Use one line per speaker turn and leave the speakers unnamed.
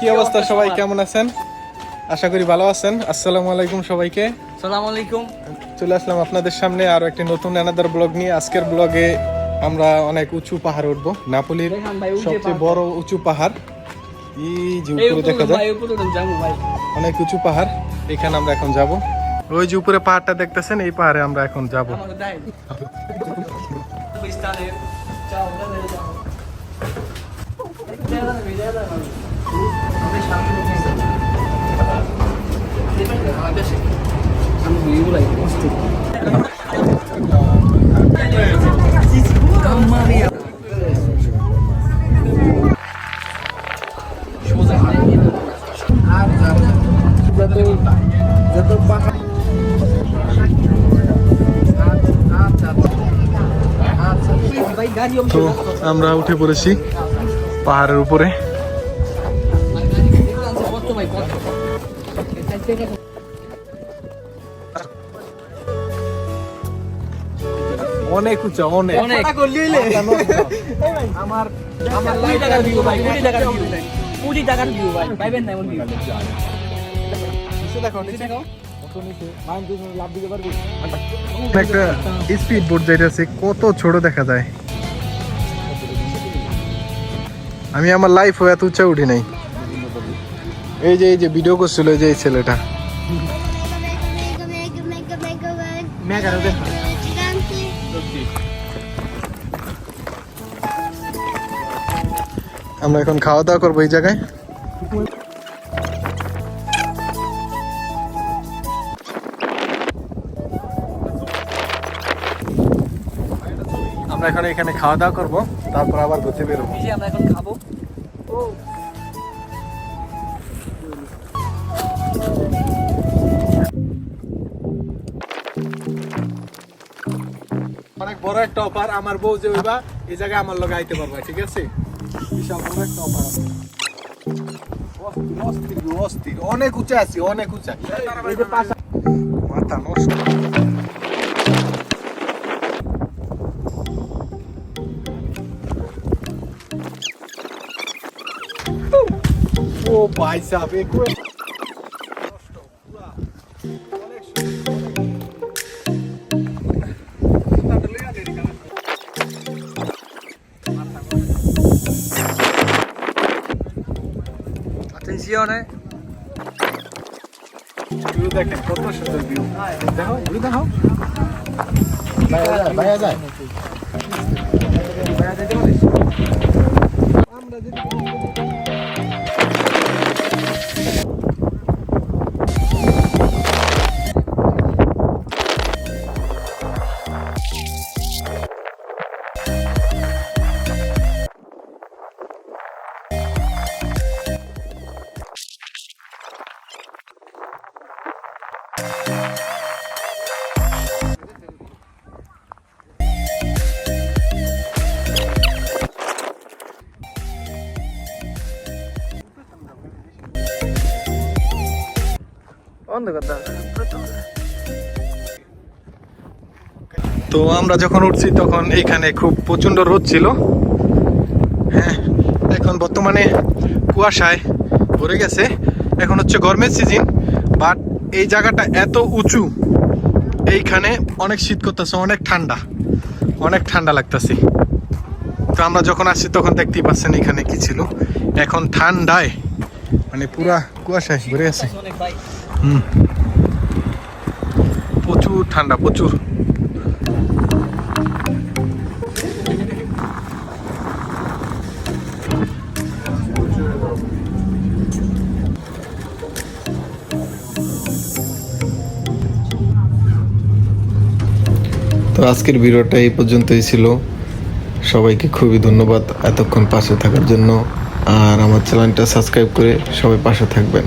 কি অবস্থা? সবাই কেমন আছেন? আশা করি ভালো আছেন। আসসালামু আলাইকুম সবাইকে।
সালাম আলাইকুম।
চলে আসলাম আপনাদের সামনে আরও একটি নতুন অ্যানাদার ব্লগ নিয়ে। আজকের ব্লগে আমরা অনেক উঁচু পাহাড় উঠবো। নাপোলির সবচেয়ে বড় উঁচু পাহাড়। এই যে উপরে দেখা যায়। অনেক উঁচু পাহাড়। এখানে আমরা এখন যাব। ওই যে উপরে পাহাড়টা দেখতেছেন এই পাহাড়ে আমরা এখন যাব। তো আমরা উঠে পড়েছি পাহাড়ের উপরে। অনেক উঁচা অনেক।
অনেক। আমার আমার কোটি টাকার ভিউ ভাই। কোটি টাকার ভিউ কোটি টাকার ভিউ ভাই। পাইবেন না এমন ভিউ
একটা স্পিড বোট যেটা আছে কত ছোট দেখা যায়। আমি আমার লাইফ এত উঁচা উঠি নাই। এই যে এই যে ভিডিও করছিল যে এই ছেলেটা. আমরা এখন খাওয়া দাওয়া করব এই জায়গায়। আমরা এখন এখানে খাওয়া দাওয়া করব, তারপর আবার ঘুরতে বেরোবো।
আমরা এখন খাব।
অনেক বড় একটা অফার আমার বউ যে হইবা, এই জায়গায় আমার লগে আইতে পারবা, ঠিক আছে? বিশাল বড় একটা অফার অস্থির অনেক উঁচা আছি, অনেক উঁচা। মাথা নষ্ট। ও ভাই সাহেব
Attenzione.
ভিউ দেখেন কত সুন্দর ভিউ দেখো ভিউ যায় আমরা তো আমরা যখন উঠছি তখন এইখানে খুব প্রচণ্ড রোদ ছিল। হ্যাঁ এখন বর্তমানে কুয়াশায় ভরে গেছে। এখন হচ্ছে গরমের সিজন বাট এই জায়গাটা এত উঁচু, এইখানে অনেক শীত করতেছে, অনেক ঠান্ডা অনেক ঠান্ডা লাগতেছে। তো আমরা যখন আসছি তখন দেখতেই পাচ্ছেন এখানে কি ছিল। এখন ঠান্ডায় মানে পুরা কুয়াশায়
ভাই
হুম প্রচুর ঠান্ডা, প্রচুর। তো আজকের ভিডিওটা এই পর্যন্তই ছিল। সবাইকে খুবই ধন্যবাদ এতক্ষণ পাশে থাকার জন্য। আর আমার চ্যানেলটা সাবস্ক্রাইব করে সবাই পাশে থাকবেন।